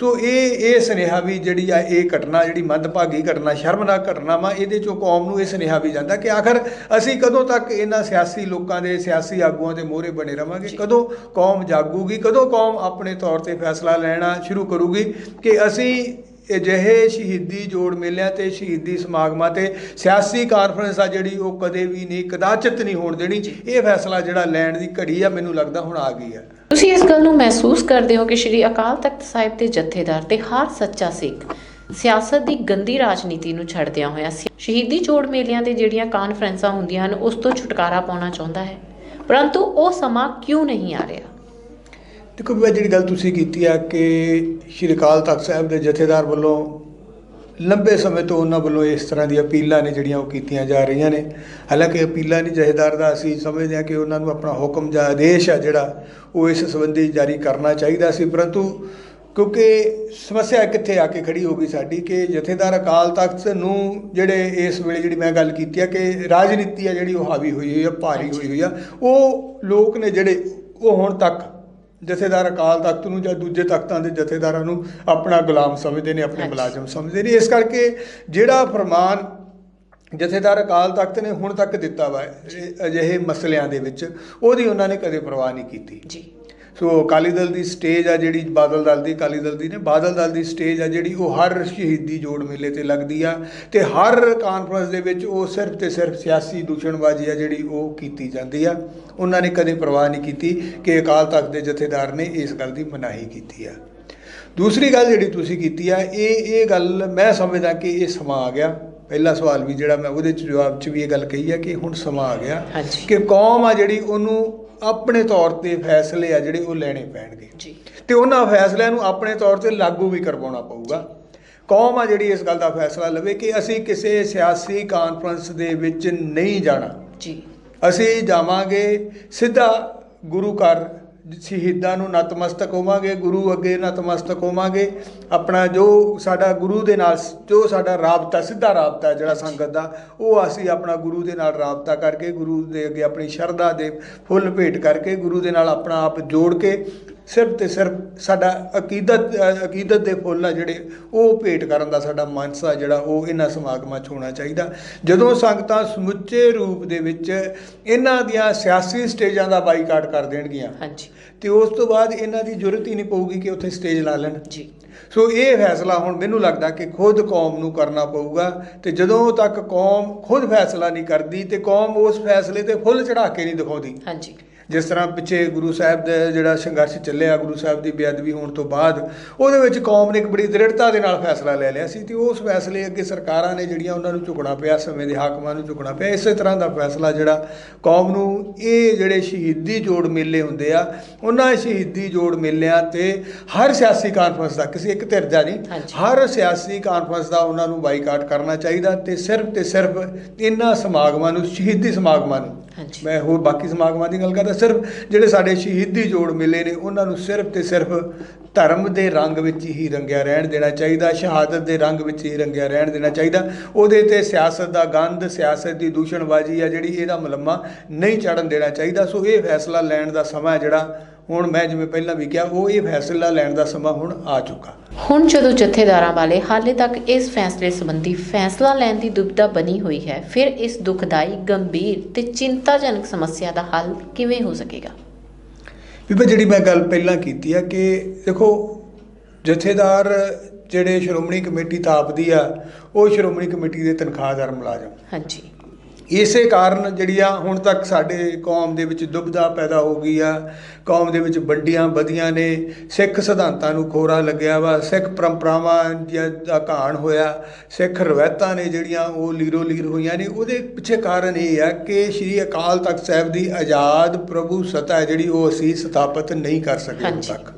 ਸੋ ਇਹ ਇਹ ਸੁਨੇਹਾ ਵੀ ਜਿਹੜੀ ਆ ਇਹ ਘਟਨਾ ਜਿਹੜੀ ਮੰਦਭਾਗੀ ਘਟਨਾ ਸ਼ਰਮਨਾਕ ਘਟਨਾ ਵਾ ਇਹਦੇ ਚੋਂ ਕੌਮ ਨੂੰ ਇਹ ਸੁਨੇਹਾ ਵੀ ਜਾਂਦਾ ਕਿ ਆਖਰ ਅਸੀਂ ਕਦੋਂ ਤੱਕ ਇਹਨਾਂ ਸਿਆਸੀ ਲੋਕਾਂ ਦੇ ਸਿਆਸੀ ਆਗੂਆਂ ਦੇ ਮੋਹਰੇ ਬਣੇ ਰਵਾਂਗੇ। ਕਦੋਂ ਕੌਮ ਜਾਗੂਗੀ ਕਦੋਂ ਕੌਮ ਆਪਣੇ ਤੌਰ ਤੇ ਫੈਸਲਾ ਲੈਣਾ ਸ਼ੁਰੂ ਕਰੂਗੀ ਕਿ ਅਸੀਂ ਅਜਿਹੇ ਸ਼ਹੀਦੀ ਜੋੜ ਮੇਲਿਆਂ ਤੇ ਸ਼ਹੀਦੀ ਸਮਾਗਮਾਂ ਤੇ ਸਿਆਸੀ ਕਾਨਫਰੰਸ ਆ ਜਿਹੜੀ ਉਹ ਕਦੇ ਵੀ ਨਹੀਂ, ਕਦਾਚਿਤ ਨਹੀਂ ਹੋਣ ਦੇਣੀ। ਇਹ ਫੈਸਲਾ ਜਿਹੜਾ ਲੈਣ ਦੀ ਘੜੀ ਆ, ਮੈਨੂੰ ਲੱਗਦਾ ਹੁਣ ਆ ਗਈ ਆ। ਤੁਸੀਂ ਇਸ ਗੱਲ ਨੂੰ ਮਹਿਸੂਸ ਕਰਦੇ ਹੋ ਕਿ ਸ਼੍ਰੀ ਅਕਾਲ ਤਖਤ ਸਾਹਿਬ ਦੇ ਜਥੇਦਾਰ ਤੇ ਹਰ ਸੱਚਾ ਸਿੱਖ ਸਿਆਸਤ ਦੀ ਗੰਦੀ ਰਾਜਨੀਤੀ ਨੂੰ ਛੱਡਦਿਆਂ ਹੋਇਆ ਸਿ- ਸ਼ਹੀਦੀ ਜੋੜ ਮੇਲਿਆਂ ਤੇ ਜਿਹੜੀਆਂ ਕਾਨਫਰੰਸਾਂ ਹੁੰਦੀਆਂ ਹਨ, ਉਸ ਤੋਂ ਛੁਟਕਾਰਾ ਪਾਉਣਾ ਚਾਹੁੰਦਾ ਹੈ। ਪਰੰਤੂ ਉਹ ਸਮਾਂ ਕਿਉਂ ਨਹੀਂ ਆ ਰਿਹਾ? ਦੇਖੋ ਵੀ ਜਿਹੜੀ ਗੱਲ ਤੁਸੀਂ ਕੀਤੀ ਆ ਕਿ ਸ਼੍ਰੀ ਅਕਾਲ ਤਖਤ ਸਾਹਿਬ ਦੇ ਜਥੇਦਾਰ ਵੱਲੋਂ ਲੰਬੇ ਸਮੇਂ ਤੋਂ ਉਹਨਾਂ ਵੱਲੋਂ ਇਸ ਤਰ੍ਹਾਂ ਦੀਆਂ ਅਪੀਲਾਂ ਨੇ ਜਿਹੜੀਆਂ ਉਹ ਕੀਤੀਆਂ ਜਾ ਰਹੀਆਂ ਨੇ। ਹਾਲਾਂਕਿ ਅਪੀਲਾਂ ਨਹੀਂ ਜਥੇਦਾਰ ਦਾ ਅਸੀਂ ਸਮਝਦੇ ਹਾਂ ਕਿ ਉਹਨਾਂ ਨੂੰ ਆਪਣਾ ਹੁਕਮ ਜਾਂ ਆਦੇਸ਼ ਆ ਜਿਹੜਾ ਉਹ ਇਸ ਸੰਬੰਧੀ ਜਾਰੀ ਕਰਨਾ ਚਾਹੀਦਾ ਸੀ। ਪਰੰਤੂ ਕਿਉਂਕਿ ਸਮੱਸਿਆ ਕਿੱਥੇ ਆ ਕੇ ਖੜੀ ਹੋ ਗਈ ਸਾਡੀ ਕਿ ਜਥੇਦਾਰ ਅਕਾਲ ਤਖਤ ਨੂੰ ਜਿਹੜੇ ਇਸ ਵੇਲੇ ਜਿਹੜੀ ਮੈਂ ਗੱਲ ਕੀਤੀ ਆ ਕਿ ਰਾਜਨੀਤੀ ਆ ਜਿਹੜੀ ਉਹ ਹਾਵੀ ਹੋਈ ਹੋਈ ਆ ਭਾਰੀ ਹੋਈ ਹੋਈ ਆ ਉਹ ਲੋਕ ਨੇ ਜਿਹੜੇ ਉਹ ਹੁਣ ਤੱਕ ਜਥੇਦਾਰ ਅਕਾਲ ਤਖਤ ਨੂੰ ਜਾਂ ਦੂਜੇ ਤਖਤਾਂ ਦੇ ਜਥੇਦਾਰਾਂ ਨੂੰ ਆਪਣਾ ਗੁਲਾਮ ਸਮਝਦੇ ਨੇ ਆਪਣੇ। ਮੁਲਾਜ਼ਮ ਸਮਝਦੇ ਨੇ। ਇਸ ਕਰਕੇ ਜਿਹੜਾ ਫਰਮਾਨ ਜਥੇਦਾਰ ਅਕਾਲ ਤਖਤ ਨੇ ਹੁਣ ਤੱਕ ਦਿੱਤਾ ਵਾ ਅਜਿਹੇ ਮਸਲਿਆਂ ਦੇ ਵਿੱਚ ਉਹਦੀ ਉਹਨਾਂ ਨੇ ਕਦੇ ਪਰਵਾਹ ਨਹੀਂ ਕੀਤੀ। ਜੀ। ਸੋ ਅਕਾਲੀ ਦਲ ਦੀ ਸਟੇਜ ਆ ਜਿਹੜੀ ਬਾਦਲ ਦਲ ਦੀ ਅਕਾਲੀ ਦਲ ਦੀ ਨੇ ਬਾਦਲ ਦਲ ਦੀ ਸਟੇਜ ਆ ਜਿਹੜੀ ਉਹ ਹਰ ਸ਼ਹੀਦੀ ਜੋੜ ਮੇਲੇ ਤੇ ਲੱਗਦੀ ਆ ਤੇ ਹਰ ਕਾਨਫਰੰਸ ਦੇ ਵਿੱਚ ਉਹ ਸਿਰਫ ਤੇ ਸਿਰਫ ਸਿਆਸੀ ਦੂਸ਼ਣਬਾਜ਼ੀ ਆ ਜਿਹੜੀ ਉਹ ਕੀਤੀ ਜਾਂਦੀ ਆ। ਉਹਨਾਂ ਨੇ ਕਦੇ ਪਰਵਾਹ ਨਹੀਂ ਕੀਤੀ ਕਿ ਅਕਾਲ ਤਖਤ ਦੇ ਜਥੇਦਾਰ ਨੇ ਇਸ ਗੱਲ ਦੀ ਮਨਾਹੀ ਕੀਤੀ ਆ। ਦੂਸਰੀ ਗੱਲ ਜਿਹੜੀ ਤੁਸੀਂ ਕੀਤੀ ਆ ਇਹ ਇਹ ਗੱਲ ਮੈਂ ਸਮਝਦਾ ਕਿ ਇਹ ਸਮਾਂ ਆ ਗਿਆ। ਪਹਿਲਾ ਸਵਾਲ ਵੀ ਜਿਹੜਾ ਮੈਂ ਉਹਦੇ ਚ ਜਵਾਬ ਚ ਵੀ ਇਹ ਗੱਲ ਕਹੀ ਆ ਕਿ ਹੁਣ ਸਮਾਂ ਆ ਗਿਆ ਕਿ ਕੌਮ ਆ ਜਿਹੜੀ ਉਹਨੂੰ ਆਪਣੇ ਤੌਰ ਤੇ ਫੈਸਲੇ ਆ ਜਿਹੜੇ ਉਹ ਲੈਣੇ ਪੈਣਗੇ। ਜੀ। ਤੇ ਉਹਨਾਂ ਫੈਸਲਿਆਂ ਨੂੰ ਆਪਣੇ ਤੌਰ ਤੇ ਲਾਗੂ ਵੀ ਕਰਵਾਉਣਾ ਪਊਗਾ। ਕੌਮ ਆ ਜਿਹੜੀ ਇਸ ਗੱਲ ਦਾ ਫੈਸਲਾ ਲਵੇ ਕਿ ਅਸੀਂ ਕਿਸੇ ਸਿਆਸੀ ਕਾਨਫਰੰਸ ਦੇ ਵਿੱਚ ਨਹੀਂ ਜਾਣਾ। ਜੀ। ਅਸੀਂ ਜਾਵਾਂਗੇ ਸਿੱਧਾ ਗੁਰੂ ਘਰ ਸ਼ਹੀਦਾਂ ਨੂੰ ਨਤਮਸਤਕ ਹੋਵਾਂਗੇ, ਗੁਰੂ ਅੱਗੇ ਨਤਮਸਤਕ ਹੋਵਾਂਗੇ। ਆਪਣਾ ਜੋ ਸਾਡਾ ਗੁਰੂ ਦੇ ਨਾਲ ਜੋ ਸਾਡਾ ਰਾਬਤਾ, ਸਿੱਧਾ ਰਾਬਤਾ ਜਿਹੜਾ ਸੰਗਤ ਦਾ, ਉਹ ਅਸੀਂ ਆਪਣਾ ਗੁਰੂ ਦੇ ਨਾਲ ਰਾਬਤਾ ਕਰਕੇ, ਗੁਰੂ ਦੇ ਅੱਗੇ ਆਪਣੀ ਸ਼ਰਧਾ ਦੇ ਫੁੱਲ ਭੇਟ ਕਰਕੇ, ਗੁਰੂ ਦੇ ਨਾਲ ਆਪਣਾ ਆਪ ਜੋੜ ਕੇ ਸਿਰਫ ਤੇ ਸਿਰਫ ਸਾਡਾ ਅਕੀਦਤ ਅਕੀਦਤ ਦੇ ਫੁੱਲ ਆ ਜਿਹੜੇ ਉਹ ਭੇਟ ਕਰਨ ਦਾ ਸਾਡਾ ਮਨਸਾ ਜਿਹੜਾ ਉਹ ਇਹਨਾਂ ਸਮਾਗਮਾਂ 'ਚ ਹੋਣਾ ਚਾਹੀਦਾ। ਜਦੋਂ ਸੰਗਤਾਂ ਸਮੁੱਚੇ ਰੂਪ ਦੇ ਵਿੱਚ ਇਹਨਾਂ ਦੀਆਂ ਸਿਆਸੀ ਸਟੇਜਾਂ ਦਾ ਬਾਈਕਾਟ ਕਰ ਦੇਣਗੀਆਂ ਹਾਂਜੀ। ਤੇ ਉਸ ਤੋਂ ਬਾਅਦ ਇਹਨਾਂ ਦੀ ਜ਼ਰੂਰਤ ਹੀ ਨਹੀਂ ਪਊਗੀ ਕਿ ਉੱਥੇ ਸਟੇਜ ਲਾ ਲੈਣ। ਜੀ। ਸੋ ਇਹ ਫੈਸਲਾ ਹੁਣ ਮੈਨੂੰ ਲੱਗਦਾ ਕਿ ਖੁਦ ਕੌਮ ਨੂੰ ਕਰਨਾ ਪਊਗਾ ਤੇ ਜਦੋਂ ਤੱਕ ਕੌਮ ਖੁਦ ਫੈਸਲਾ ਨਹੀਂ ਕਰਦੀ ਤੇ ਕੌਮ ਉਸ ਫੈਸਲੇ ਤੇ ਫੁੱਲ ਚੜਾ ਕੇ ਨਹੀਂ ਦਿਖਾਉਂਦੀ। ਹਾਂਜੀ। ਜਿਸ ਤਰ੍ਹਾਂ ਪਿੱਛੇ ਗੁਰੂ ਸਾਹਿਬ ਦਾ ਜਿਹੜਾ ਸੰਘਰਸ਼ ਚੱਲਿਆ ਗੁਰੂ ਸਾਹਿਬ ਦੀ ਬੇਅਦਬੀ ਹੋਣ ਤੋਂ ਬਾਅਦ ਉਹਦੇ ਵਿੱਚ ਕੌਮ ਨੇ ਇੱਕ ਬੜੀ ਦ੍ਰਿੜਤਾ ਦੇ ਨਾਲ ਫੈਸਲਾ ਲੈ ਲਿਆ ਸੀ ਤੇ ਉਸ ਫੈਸਲੇ ਅੱਗੇ ਸਰਕਾਰਾਂ ਨੇ ਜਿਹੜੀਆਂ ਉਹਨਾਂ ਨੂੰ ਝੁਕਣਾ ਪਿਆ ਸਮੇਂ ਦੇ ਹਾਕਮਾਂ ਨੂੰ ਝੁਕਣਾ ਪਿਆ ਇਸੇ ਤਰ੍ਹਾਂ ਦਾ ਫੈਸਲਾ ਜਿਹੜਾ ਕੌਮ ਨੂੰ ਇਹ ਜਿਹੜੇ ਸ਼ਹੀਦੀ ਜੋੜ ਮੇਲੇ ਹੁੰਦੇ ਆ ਉਹਨਾਂ ਸ਼ਹੀਦੀ ਜੋੜ ਮੇਲਿਆਂ ਤੇ ਹਰ ਸਿਆਸੀ ਕਾਨਫਰੰਸ ਦਾ ਕਿਸੇ ਇੱਕ ਧਿਰ ਦਾ ਨਹੀਂ। ਹਰ ਸਿਆਸੀ ਕਾਨਫਰੰਸ ਦਾ ਉਹਨਾਂ ਨੂੰ ਬਾਈਕਾਟ ਕਰਨਾ ਚਾਹੀਦਾ ਤੇ ਸਿਰਫ ਤੇ ਸਿਰਫ ਇਹਨਾਂ ਸਮਾਗਮਾਂ ਨੂੰ ਸ਼ਹੀਦੀ ਸਮਾਗਮਾਂ ਨੂੰ ਮੈਂ ਹੋਰ ਬਾਕੀ ਸਮਾਗਮਾਂ ਦੀ ਗੱਲ ਕਰਦਾ ਸਿਰਫ ਜਿਹੜੇ ਸਾਡੇ ਸ਼ਹੀਦੀ ਜੋੜ ਮਿਲੇ ਨੇ, ਉਹਨਾਂ ਨੂੰ ਸਿਰਫ ਤੇ ਸਿਰਫ ਧਰਮ ਦੇ ਰੰਗ ਵਿੱਚ ਹੀ ਰੰਗਿਆ ਰਹਿਣ ਦੇਣਾ ਚਾਹੀਦਾ, ਸ਼ਹਾਦਤ ਦੇ ਰੰਗ ਵਿੱਚ ਹੀ ਰੰਗਿਆ ਰਹਿਣ ਦੇਣਾ ਚਾਹੀਦਾ। ਉਹਦੇ ਤੇ ਸਿਆਸਤ ਦਾ ਗੰਧ, ਸਿਆਸਤ ਦੀ ਦੂਸ਼ਣਬਾਜ਼ੀ ਆ ਜਿਹੜੀ, ਇਹਦਾ ਮਲਮਾ ਨਹੀਂ ਚੜਨ ਦੇਣਾ ਚਾਹੀਦਾ। ਸੋ ਇਹ ਫੈਸਲਾ ਲੈਣ ਦਾ ਸਮਾਂ ਜਿਹੜਾ ਹੁਣ ਮੈਂ ਜਿਵੇਂ ਪਹਿਲਾਂ ਵੀ ਕਿਹਾ ਉਹ ਇਹ ਫੈਸਲਾ ਲੈਣ ਦਾ ਸਮਾਂ ਹੁਣ ਆ ਚੁੱਕਾ। ਹੁਣ ਜਦੋਂ ਜਥੇਦਾਰਾਂ ਵਾਲੇ ਹਾਲੇ ਤੱਕ ਇਸ ਫੈਸਲੇ ਸੰਬੰਧੀ ਫੈਸਲਾ ਲੈਣ ਦੀ ਦੁਬਿਧਾ ਬਣੀ ਹੋਈ ਹੈ ਫਿਰ ਇਸ ਦੁਖਦਾਈ ਗੰਭੀਰ ਤੇ ਚਿੰਤਾਜਨਕ ਸਮੱਸਿਆ ਦਾ ਹੱਲ ਕਿਵੇਂ ਹੋ ਸਕੇਗਾ? ਬੀਬਾ ਜਿਹੜੀ ਮੈਂ ਗੱਲ ਪਹਿਲਾਂ ਕੀਤੀ ਆ ਕਿ ਦੇਖੋ ਜਥੇਦਾਰ ਜਿਹੜੇ ਸ਼੍ਰੋਮਣੀ ਕਮੇਟੀ ਥਾਪਦੀ ਆ ਉਹ ਸ਼੍ਰੋਮਣੀ ਕਮੇਟੀ ਦੇ ਤਨਖਾਹਦਾਰ ਮੁਲਾਜ਼ਮ। ਹਾਂਜੀ। ਇਸੇ ਕਾਰਨ ਜਿਹੜੀ ਆ ਹੁਣ ਤੱਕ ਸਾਡੇ ਕੌਮ ਦੇ ਵਿੱਚ ਦੁਬਿਧਾ ਪੈਦਾ ਹੋ ਗਈ ਆ। ਕੌਮ ਦੇ ਵਿੱਚ ਵੰਡੀਆਂ ਵਧੀਆਂ ਨੇ। ਸਿੱਖ ਸਿਧਾਂਤਾਂ ਨੂੰ ਖੋਰਾ ਲੱਗਿਆ ਵਾ। ਸਿੱਖ ਪਰੰਪਰਾਵਾਂ ਦਾ ਘਾਣ ਹੋਇਆ। ਸਿੱਖ ਰਵਾਇਤਾਂ ਨੇ ਜਿਹੜੀਆਂ ਉਹ ਲੀਰੋ ਲੀਰ ਹੋਈਆਂ ਨੇ। ਉਹਦੇ ਪਿੱਛੇ ਕਾਰਨ ਇਹ ਆ ਕਿ ਸ੍ਰੀ ਅਕਾਲ ਤਖਤ ਸਾਹਿਬ ਦੀ ਆਜ਼ਾਦ ਪ੍ਰਭੂ ਸਤਾ ਜਿਹੜੀ ਉਹ ਅਸੀਂ ਸਥਾਪਿਤ ਨਹੀਂ ਕਰ ਸਕੇ ਹੁਣ। ਤੱਕ।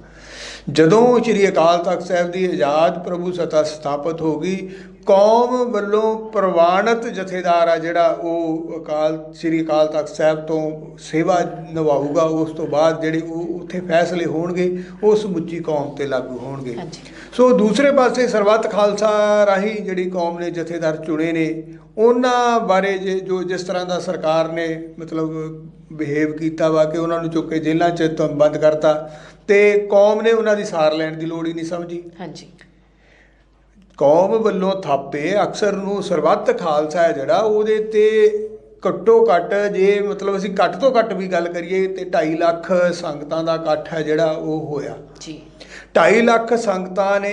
ਜਦੋਂ ਸ੍ਰੀ ਅਕਾਲ ਤਖਤ ਸਾਹਿਬ ਦੀ ਆਜ਼ਾਦ ਪ੍ਰਭੂ ਸਤਾ ਸਥਾਪਿਤ ਹੋ ਗਈ ਕੌਮ ਵੱਲੋਂ ਪ੍ਰਵਾਨਿਤ ਜਥੇਦਾਰ ਆ ਜਿਹੜਾ ਉਹ ਅਕਾਲ ਸ੍ਰੀ ਅਕਾਲ ਤਖਤ ਸਾਹਿਬ ਤੋਂ ਸੇਵਾ ਨਿਭਾਊਗਾ ਉਸ ਤੋਂ ਬਾਅਦ ਜਿਹੜੇ ਉਹ ਉੱਥੇ ਫੈਸਲੇ ਹੋਣਗੇ ਉਹ ਸਮੁੱਚੀ ਕੌਮ ਤੇ ਲਾਗੂ ਹੋਣਗੇ। ਸੋ ਦੂਸਰੇ ਪਾਸੇ ਸਰਬੱਤ ਖਾਲਸਾ ਰਾਹੀਂ ਜਿਹੜੀ ਕੌਮ ਨੇ ਜਥੇਦਾਰ ਚੁਣੇ ਨੇ ਉਹਨਾਂ ਬਾਰੇ ਜੇ ਜੋ ਜਿਸ ਤਰ੍ਹਾਂ ਦਾ ਸਰਕਾਰ ਨੇ ਮਤਲਬ ਬਿਹੇਵ ਕੀਤਾ ਵਾ ਕਿ ਉਹਨਾਂ ਨੂੰ ਚੁੱਕ ਕੇ ਜੇਲ੍ਹਾਂ 'ਚ ਬੰਦ ਕਰਤਾ ਤੇ ਕੌਮ ਨੇ ਉਹਨਾਂ ਦੀ ਸਾਰ ਲੈਣ ਦੀ ਲੋੜ ਹੀ ਨਹੀਂ ਸਮਝੀ। ਹਾਂਜੀ। ਕੌਮ ਵੱਲੋਂ ਥਾਪੇ ਅਕਸਰ ਨੂੰ ਸਰਬੱਤ ਖਾਲਸਾ ਹੈ ਜਿਹੜਾ ਉਹਦੇ ਤੇ ਘੱਟੋ ਘੱਟ ਜੇ ਮਤਲਬ ਅਸੀਂ ਘੱਟ ਤੋਂ ਘੱਟ ਵੀ ਗੱਲ ਕਰੀਏ ਤੇ 2.5 ਲੱਖ ਸੰਗਤਾਂ ਦਾ ਇਕੱਠ ਹੈ ਜਿਹੜਾ ਉਹ ਹੋਇਆ। ਜੀ। 2.5 ਲੱਖ ਸੰਗਤਾਂ ਨੇ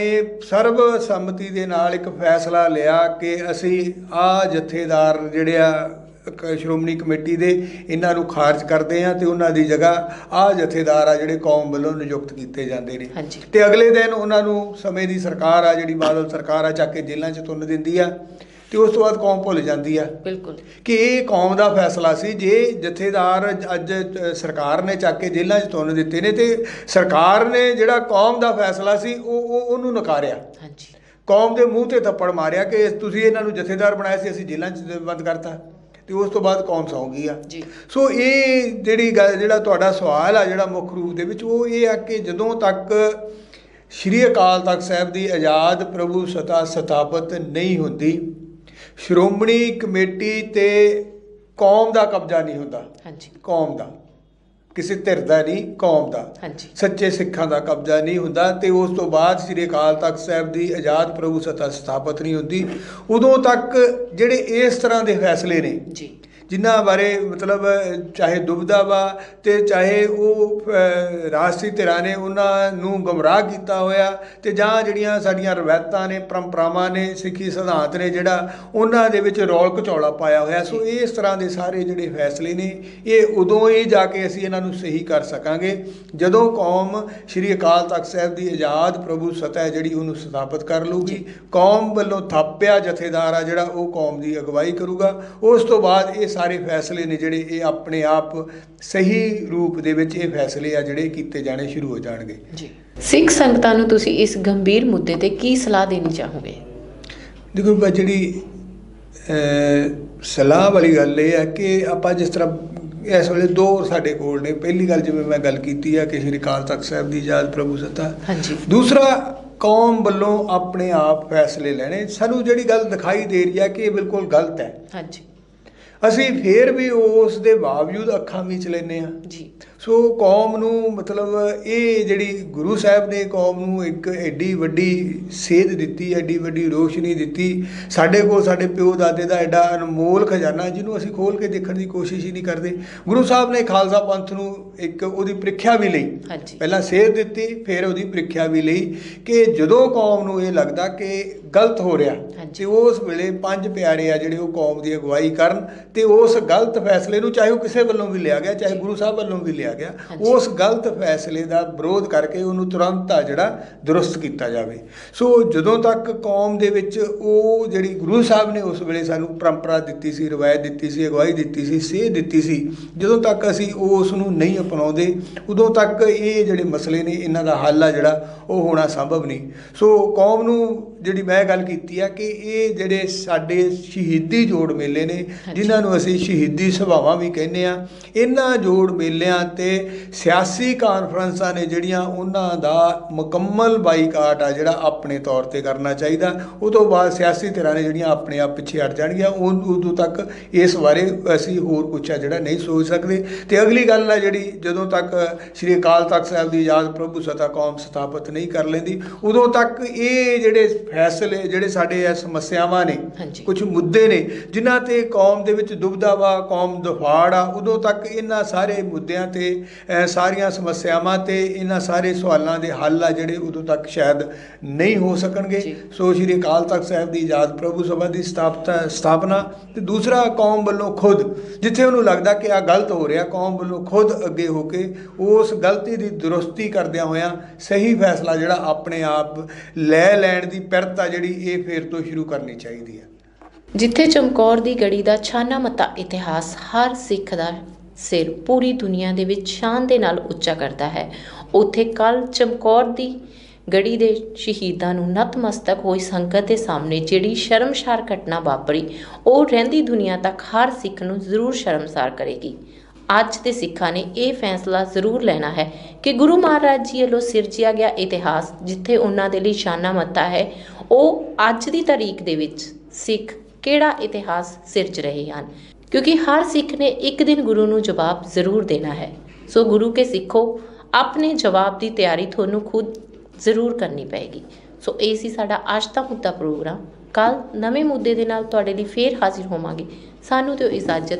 ਸਰਬ ਸੰਮਤੀ ਦੇ ਨਾਲ ਇੱਕ ਫੈਸਲਾ ਲਿਆ ਕਿ ਅਸੀਂ ਆ ਜਥੇਦਾਰ ਜਿਹੜੇ ਆ ਸ਼੍ਰੋਮਣੀ ਕਮੇਟੀ ਦੇ ਇਹਨਾਂ ਨੂੰ ਖਾਰਜ ਕਰਦੇ ਆ ਤੇ ਉਹਨਾਂ ਦੀ ਜਗ੍ਹਾ ਆ ਜਥੇਦਾਰ ਆ ਜਿਹੜੇ ਕੌਮ ਵੱਲੋਂ ਨਿਯੁਕਤ ਕੀਤੇ ਜਾਂਦੇ ਨੇ। ਤੇ ਅਗਲੇ ਦਿਨ ਉਹਨਾਂ ਨੂੰ ਸਮੇਂ ਦੀ ਸਰਕਾਰ ਆ ਜਿਹੜੀ ਬਾਦਲ ਸਰਕਾਰ ਆ ਚੱਕ ਕੇ ਜੇਲ੍ਹਾਂ 'ਚ ਤੁੰਨ ਦਿੰਦੀ ਆ ਤੇ ਉਸ ਤੋਂ ਬਾਅਦ ਕੌਮ ਭੁੱਲ ਜਾਂਦੀ ਆ। ਬਿਲਕੁਲ। ਕਿ ਇਹ ਕੌਮ ਦਾ ਫੈਸਲਾ ਸੀ ਜੇ ਜਥੇਦਾਰ ਅੱਜ ਸਰਕਾਰ ਨੇ ਚੱਕ ਕੇ ਜੇਲ੍ਹਾਂ 'ਚ ਤੁੰਨ ਦਿੱਤੇ ਨੇ ਤੇ ਸਰਕਾਰ ਨੇ ਜਿਹੜਾ ਕੌਮ ਦਾ ਫੈਸਲਾ ਸੀ ਉਹ ਉਹ ਉਹਨੂੰ ਨਕਾਰਿਆ। ਹਾਂਜੀ। ਕੌਮ ਦੇ ਮੂੰਹ ਤੇ ਥੱਪੜ ਮਾਰਿਆ ਕਿ ਤੁਸੀਂ ਇਹਨਾਂ ਨੂੰ ਜਥੇਦਾਰ ਬਣਾਇਆ ਸੀ ਅਸੀਂ ਜੇਲ੍ਹਾਂ 'ਚ ਬੰਦ ਕਰਤਾ। ਤੇ ਉਸ ਤੋਂ ਬਾਅਦ ਕੌਮ ਸੌਂ ਗਈ ਆ? ਜੀ। ਸੋ ਇਹ ਜਿਹੜੀ ਜਿਹੜਾ ਤੁਹਾਡਾ ਸਵਾਲ ਆ ਜਿਹੜਾ ਮੁੱਖ ਰੂਪ ਦੇ ਵਿੱਚ ਉਹ ਇਹ ਆ ਕਿ ਜਦੋਂ ਤੱਕ ਸ਼੍ਰੀ ਅਕਾਲ ਤਖਤ ਸਾਹਿਬ ਦੀ ਆਜ਼ਾਦ ਪ੍ਰਭੂ ਸਤਾ ਸਥਾਪਿਤ ਨਹੀਂ ਹੁੰਦੀ ਸ਼੍ਰੋਮਣੀ ਕਮੇਟੀ ਤੇ ਕੌਮ ਦਾ ਕਬਜ਼ਾ ਨਹੀਂ ਹੁੰਦਾ। ਹਾਂਜੀ। ਕੌਮ ਦਾ। ਕਿਸੇ ਧਿਰ ਦਾ ਨਹੀਂ ਕੌਮ ਦਾ। ਸੱਚੇ ਸਿੱਖਾਂ ਦਾ ਕਬਜ਼ਾ ਨਹੀਂ ਹੁੰਦਾ ਤੇ ਉਸ ਤੋਂ ਬਾਅਦ ਸ੍ਰੀ ਅਕਾਲ ਤਖਤ ਸਾਹਿਬ ਦੀ ਆਜ਼ਾਦ ਪ੍ਰਭੂ ਸਤਾ ਸਥਾਪਿਤ ਨਹੀਂ ਹੁੰਦੀ। ਉਦੋਂ ਤੱਕ ਜਿਹੜੇ ਇਸ ਤਰ੍ਹਾਂ ਦੇ ਫੈਸਲੇ ਨੇ ਜੀ। ਜਿਨ੍ਹਾਂ ਬਾਰੇ ਮਤਲਬ, ਚਾਹੇ ਦੁਬਦਾ ਵਾ ਤੇ ਚਾਹੇ ਉਹ ਰਾਜਸੀ ਧਿਰਾਂ ਨੇ ਉਹਨਾਂ ਨੂੰ ਗਮਰਾਹ ਕੀਤਾ ਹੋਇਆ ਤੇ ਜਾਂ ਜਿਹੜੀਆਂ ਸਾਡੀਆਂ ਰਵਾਇਤਾਂ ਨੇ, ਪਰੰਪਰਾਵਾਂ ਨੇ, ਸਿੱਖੀ ਸਿਧਾਂਤ ਨੇ ਜਿਹੜਾ ਉਹਨਾਂ ਦੇ ਵਿੱਚ ਰੌਲ ਘਚੌਲਾ ਪਾਇਆ ਹੋਇਆ। ਸੋ ਇਸ ਤਰ੍ਹਾਂ ਦੇ ਸਾਰੇ ਜਿਹੜੇ ਫੈਸਲੇ ਨੇ, ਇਹ ਉਦੋਂ ਹੀ ਜਾ ਕੇ ਅਸੀਂ ਇਹਨਾਂ ਨੂੰ ਸਹੀ ਕਰ ਸਕਾਂਗੇ ਜਦੋਂ ਕੌਮ ਸ੍ਰੀ ਅਕਾਲ ਤਖਤ ਸਾਹਿਬ ਦੀ ਆਜ਼ਾਦ ਪ੍ਰਭੂ ਸਤਹ ਜਿਹੜੀ ਉਹਨੂੰ ਸਥਾਪਿਤ ਕਰ ਲੂਗੀ ਕੌਮ ਵੱਲੋਂ ਥਾਪਿਆ ਜਥੇਦਾਰ ਆ ਜਿਹੜਾ ਉਹ ਕੌਮ ਦੀ ਅਗਵਾਈ ਕਰੂਗਾ। ਉਸ ਤੋਂ ਬਾਅਦ ਇਹ ਸਾਰੇ ਫੈਸਲੇ ਨੇ ਜਿਹੜੇ ਇਹ ਆਪਣੇ ਆਪ ਸਹੀ ਰੂਪ ਦੇ ਵਿੱਚ ਇਹ ਫੈਸਲੇ ਆ ਜਿਹੜੇ ਕੀਤੇ ਜਾਣੇ ਸ਼ੁਰੂ ਹੋ ਜਾਣਗੇ। ਜੀ। ਸਿੱਖ ਸੰਗਤਾਂ ਨੂੰ ਤੁਸੀਂ ਇਸ ਗੰਭੀਰ ਮੁੱਦੇ ਤੇ ਕੀ ਸਲਾਹ ਦੇਣੀ ਚਾਹੋਗੇ? ਦੇਖੋ ਬਾ ਜਿਹੜੀ ਸਲਾਹ ਵਾਲੀ ਗੱਲ ਇਹ ਹੈ ਕਿ ਆਪਾਂ ਜਿਸ ਤਰ੍ਹਾਂ ਇਸ ਵੇਲੇ ਦੋ ਸਾਡੇ ਕੋਲ ਨੇ। ਪਹਿਲੀ ਗੱਲ ਜਿਵੇਂ ਮੈਂ ਗੱਲ ਕੀਤੀ ਹੈ ਕਿ ਸ਼੍ਰੀ ਅਕਾਲ ਤਖਤ ਸਾਹਿਬ ਦੀ ਆਜ਼ਾਦ ਪ੍ਰਭੂ ਸੱਤਾ। ਹਾਂਜੀ। ਦੂਸਰਾ ਕੌਮ ਵੱਲੋਂ ਆਪਣੇ ਆਪ ਫੈਸਲੇ ਲੈਣੇ। ਸਾਨੂੰ ਜਿਹੜੀ ਗੱਲ ਦਿਖਾਈ ਦੇ ਰਹੀ ਹੈ ਕਿ ਇਹ ਬਿਲਕੁਲ ਗਲਤ ਹੈ। ਹਾਂਜੀ। ਅਸੀਂ ਫੇਰ ਵੀ ਉਸ ਦੇ ਬਾਵਜੂਦ ਅੱਖਾਂ ਵਿੱਚ ਲੈਨੇ ਆ ਜੀ। ਸੋ ਕੌਮ ਨੂੰ ਮਤਲਬ ਇਹ ਜਿਹੜੀ ਗੁਰੂ ਸਾਹਿਬ ਨੇ ਕੌਮ ਨੂੰ ਇੱਕ ਐਡੀ ਵੱਡੀ ਸੇਧ ਦਿੱਤੀ ਐਡੀ ਵੱਡੀ ਰੋਸ਼ਨੀ ਦਿੱਤੀ ਸਾਡੇ ਕੋਲ ਸਾਡੇ ਪਿਓ ਦਾਦੇ ਦਾ ਐਡਾ ਅਨਮੋਲ ਖਜ਼ਾਨਾ ਜਿਹਨੂੰ ਅਸੀਂ ਖੋਲ ਕੇ ਦੇਖਣ ਦੀ ਕੋਸ਼ਿਸ਼ ਹੀ ਨਹੀਂ ਕਰਦੇ। ਗੁਰੂ ਸਾਹਿਬ ਨੇ ਖਾਲਸਾ ਪੰਥ ਨੂੰ ਇੱਕ ਉਹਦੀ ਪ੍ਰੀਖਿਆ ਵੀ ਲਈ। ਪਹਿਲਾਂ ਸੇਧ ਦਿੱਤੀ ਫਿਰ ਉਹਦੀ ਪ੍ਰੀਖਿਆ ਵੀ ਲਈ ਕਿ ਜਦੋਂ ਕੌਮ ਨੂੰ ਇਹ ਲੱਗਦਾ ਕਿ ਗਲਤ ਹੋ ਰਿਹਾ। ਤੇ ਉਸ ਵੇਲੇ ਪੰਜ ਪਿਆਰੇ ਆ ਜਿਹੜੇ ਉਹ ਕੌਮ ਦੀ ਅਗਵਾਈ ਕਰਨ ਤੇ ਉਸ ਗਲਤ ਫੈਸਲੇ ਨੂੰ ਚਾਹੇ ਉਹ ਕਿਸੇ ਵੱਲੋਂ ਵੀ ਲਿਆ ਗਿਆ ਚਾਹੇ ਗੁਰੂ ਸਾਹਿਬ ਵੱਲੋਂ ਵੀ ਲਿਆ ਗਿਆ। ਹਾਂਜੀ। ਉਸ ਗਲਤ ਫੈਸਲੇ ਦਾ ਵਿਰੋਧ ਕਰਕੇ ਉਹਨੂੰ ਤੁਰੰਤ ਆ ਜਿਹੜਾ ਦਰੁਸਤ ਕੀਤਾ ਜਾਵੇ। ਸੋ ਜਦੋਂ ਤੱਕ ਕੌਮ ਦੇ ਵਿੱਚ ਉਹ ਜਿਹੜੀ ਗੁਰੂ ਸਾਹਿਬ ਨੇ ਉਸ ਵੇਲੇ ਸਾਨੂੰ ਪਰੰਪਰਾ ਦਿੱਤੀ ਸੀ ਰਵਾਇਤ ਦਿੱਤੀ ਸੀ ਅਗਵਾਈ ਦਿੱਤੀ ਸੀ ਸੇਧ ਦਿੱਤੀ ਸੀ ਜਦੋਂ ਤੱਕ ਅਸੀਂ ਉਸ ਨੂੰ ਨਹੀਂ ਅਪਣਾਉਂਦੇ ਉਦੋਂ ਤੱਕ ਇਹ ਜਿਹੜੇ ਮਸਲੇ ਨੇ ਇਹਨਾਂ ਦਾ ਹੱਲ ਆ ਜਿਹੜਾ ਉਹ ਹੋਣਾ ਸੰਭਵ ਨਹੀਂ। ਸੋ ਕੌਮ ਨੂੰ ਜਿਹੜੀ ਮੈਂ ਗੱਲ ਕੀਤੀ ਆ ਕਿ ਇਹ ਜਿਹੜੇ ਸਾਡੇ ਸ਼ਹੀਦੀ ਜੋੜ ਮੇਲੇ ਨੇ ਜਿਨ੍ਹਾਂ ਨੂੰ ਅਸੀਂ ਸ਼ਹੀਦੀ ਸਭਾਵਾਂ ਵੀ ਕਹਿੰਦੇ ਆ ਇਹਨਾਂ ਜੋੜ ਮੇਲਿਆਂ ਤੇ ਸਿਆਸੀ ਕਾਨਫਰੰਸਾਂ ਨੇ ਜਿਹੜੀਆਂ ਉਹਨਾਂ ਦਾ ਮੁਕੰਮਲ ਬਾਈਕਾਟ ਆ ਜਿਹੜਾ ਆਪਣੇ ਤੌਰ ਤੇ ਕਰਨਾ ਚਾਹੀਦਾ। ਉਹ ਤੋਂ ਬਾਅਦ ਸਿਆਸੀ ਧਿਰਾਂ ਨੇ ਜਿਹੜੀਆਂ ਆਪਣੇ ਆਪ ਪਿੱਛੇ ਹਟ ਜਾਣਗੀਆਂ ਉਹ ਉਦੋਂ ਤੱਕ ਇਸ ਬਾਰੇ ਅਸੀਂ ਹੋਰ ਕੁਛ ਆ ਜਿਹੜਾ ਨਹੀਂ ਸੋਚ ਸਕਦੇ। ਤੇ ਅਗਲੀ ਗੱਲ ਆ ਜਿਹੜੀ ਜਦੋਂ ਤੱਕ ਸ੍ਰੀ ਅਕਾਲ ਤਖਤ ਸਾਹਿਬ ਦੀ ਆਜ਼ਾਦ ਪ੍ਰਭੂ ਸਤਾ ਕੌਮ ਸਥਾਪਿਤ ਨਹੀਂ ਕਰ ਲੈਂਦੀ ਉਦੋਂ ਤੱਕ ਇਹ ਜਿਹੜੇ ਫੈਸਲੇ ਜਿਹੜੇ ਸਾਡੇ ਇਹ ਸਮੱਸਿਆਵਾਂ ਨੇ। ਕੁਝ ਮੁੱਦੇ ਨੇ ਜਿਨ੍ਹਾਂ ਤੇ ਕੌਮ ਦੇ ਵਿੱਚ ਦੁਬਦਾ ਵਾ ਕੌਮ ਦਫਾੜ ਆ ਉਦੋਂ ਤੱਕ ਇਹਨਾਂ ਸਾਰੇ ਮੁੱਦਿਆਂ ਤੇ ਸਾਰੀਆਂ ਸਮੱਸਿਆਵਾਂ ਤੇ ਇਹਨਾਂ ਸਾਰੇ ਸਵਾਲਾਂ ਦੇ ਹੱਲ ਆ ਜਿਹੜੇ ਉਦੋਂ ਤੱਕ ਸ਼ਾਇਦ ਨਹੀਂ ਹੋ ਸਕਣਗੇ। ਸੋ ਸ਼੍ਰੀ ਅਕਾਲ ਤਖਤ ਸਾਹਿਬ ਦੀ ਆਜ਼ਾਦ ਪ੍ਰਭੂ ਸਭਾ ਦੀ ਸਥਾਪਨਾ ਤੇ ਦੂਸਰਾ ਕੌਮ ਵੱਲੋਂ ਖੁਦ ਜਿੱਥੇ ਉਹਨੂੰ ਲੱਗਦਾ ਕਿ ਆ ਗਲਤ ਹੋ ਰਿਹਾ ਕੌਮ ਵੱਲੋਂ ਖੁਦ ਅੱਗੇ ਹੋ ਕੇ ਉਸ ਗਲਤੀ ਦੀ ਦੁਰਸਤੀ ਕਰਦਿਆਂ ਹੋਇਆਂ ਸਹੀ ਫੈਸਲਾ ਜਿਹੜਾ ਆਪਣੇ ਆਪ ਲੈ ਲੈਣ ਦੀ ਪਿਰਤਾ ਜਿਹੜੀ ਇਹ ਫੇਰ ਤੋਂ ਸ਼ੁਰੂ ਕਰਨੀ ਚਾਹੀਦੀ ਹੈ। ਜਿੱਥੇ ਚਮਕੌਰ ਦੀ ਗੜੀ ਦਾ ਛਾਨਾ ਮੱਤਾ ਇਤਿਹਾਸ ਹਰ ਸਿੱਖ ਦਾ ਸਿਰ ਪੂਰੀ ਦੁਨੀਆ ਦੇ ਵਿੱਚ ਸ਼ਾਨ ਦੇ ਨਾਲ ਉੱਚਾ ਕਰਦਾ ਹੈ। ਉੱਥੇ ਕੱਲ ਚਮਕੌਰ ਦੀ ਗੜੀ ਦੇ ਸ਼ਹੀਦਾਂ ਨੂੰ ਨਤਮਸਤਕ ਹੋਈ ਸੰਗਤ ਦੇ ਸਾਹਮਣੇ ਜਿਹੜੀ ਸ਼ਰਮਸ਼ਾਰ ਘਟਨਾ ਵਾਪਰੀ, ਉਹ ਰਹਿੰਦੀ ਦੁਨੀਆ ਤੱਕ ਹਰ ਸਿੱਖ ਨੂੰ ਜ਼ਰੂਰ ਸ਼ਰਮਸਾਰ ਕਰੇਗੀ। ਅੱਜ ਦੇ ਸਿੱਖਾਂ ਨੇ ਇਹ ਫੈਸਲਾ ਜ਼ਰੂਰ ਲੈਣਾ ਹੈ ਕਿ ਗੁਰੂ ਮਹਾਰਾਜ ਜੀ ਵੱਲੋਂ ਸਿਰਜਿਆ ਗਿਆ ਇਤਿਹਾਸ ਜਿੱਥੇ ਉਹਨਾਂ ਦੇ ਲਈ ਸ਼ਾਨਾ ਮੱਤਾ ਹੈ, ਉਹ ਅੱਜ ਦੀ ਤਾਰੀਖ ਦੇ ਵਿੱਚ ਸਿੱਖ ਕਿਹੜਾ ਇਤਿਹਾਸ ਸਿਰਜ ਰਹੇ ਹਨ? ਕਿਉਂਕਿ ਹਰ ਸਿੱਖ ਨੇ ਇੱਕ ਦਿਨ ਗੁਰੂ ਨੂੰ ਜਵਾਬ ਜ਼ਰੂਰ ਦੇਣਾ ਹੈ। ਸੋ ਗੁਰੂ ਕੇ ਸਿੱਖੋ, ਆਪਣੇ ਜਵਾਬ ਦੀ ਤਿਆਰੀ ਤੁਹਾਨੂੰ ਖੁਦ ਜ਼ਰੂਰ ਕਰਨੀ ਪਏਗੀ। ਸੋ ਇਹ ਸੀ ਸਾਡਾ ਅੱਜ ਦਾ ਮੁੱਦਾ ਪ੍ਰੋਗਰਾਮ। ਕੱਲ ਨਵੇਂ ਮੁੱਦੇ ਦੇ ਨਾਲ ਤੁਹਾਡੇ ਲਈ ਫੇਰ ਹਾਜ਼ਰ ਹੋਵਾਂਗੇ। ਸਾਨੂੰ ਦਿਓ ਇਜਾਜ਼ਤ।